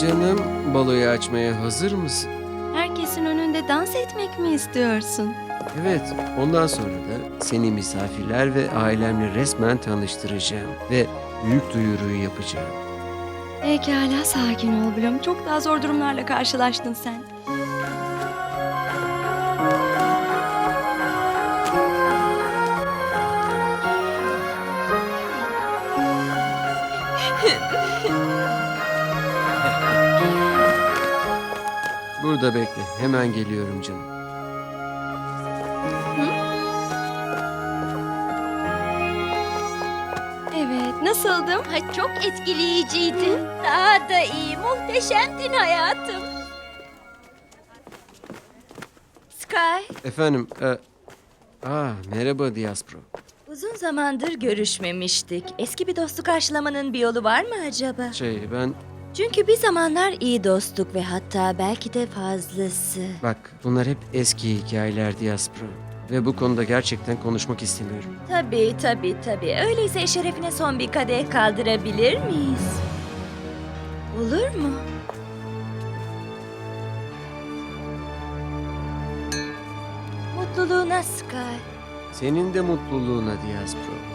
Canım, baloyu açmaya hazır mısın? Herkesin önünde dans etmek mi istiyorsun? Evet, ondan sonra da seni misafirler ve ailemle resmen tanıştıracağım ve büyük duyuruyu yapacağım. Pekala sakin ol Bloom. Çok daha zor durumlarla karşılaştın sen. Burada bekle, hemen geliyorum canım. Evet, nasıldım? Ay, çok etkileyiciydi. Daha da iyi. Muhteşemdin hayatım. Sky, Efendim, e, aa, merhaba Diaspro. uzun zamandır görüşmemiştik. Eski bir dostu karşılamanın bir yolu var mı acaba? Şey, ben, Çünkü bir zamanlar iyi dostluk ve hatta belki de fazlası. bak bunlar hep eski hikayeler Diaspro. Ve bu konuda gerçekten konuşmak istemiyorum. Tabii tabii tabii. Öyleyse şerefine son bir kadeh kaldırabilir miyiz? Olur mu? Mutluluğuna Sky. Senin de mutluluğuna Diaspro. Hmm.